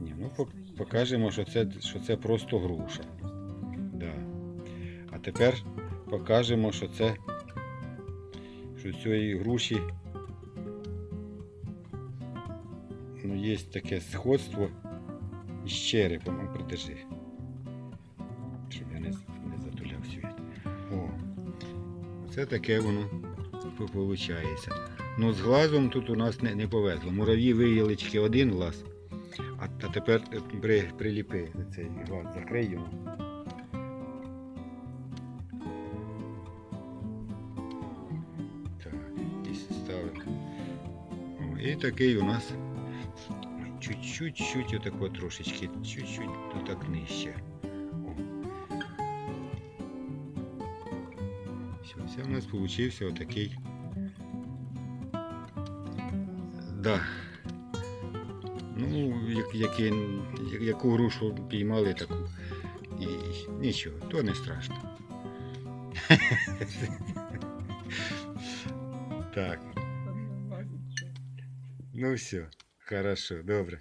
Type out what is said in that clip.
Ні, ну покажемо, що це, що це просто груша. Да. А тепер покажемо, що це що цієї груші ну, є таке сходство із черепом. Ну, придержи. Щоб я не, не затуляв світ. О, це таке воно виходить. Ну, з глазом тут у нас не, не повезло. Мурав'ї виїли тільки один глаз. А, а тепер е, при, приліпи цей глаз, закрий його. Так, і. І такий у нас чуть-чуть, отако трошечки, чуть-чуть отак нижче. Все, це у нас получився отакий. Да. Ну, як, як, як- яку грушу піймали, таку. І нічого, то не страшно. так, ну все, хорошо, добре.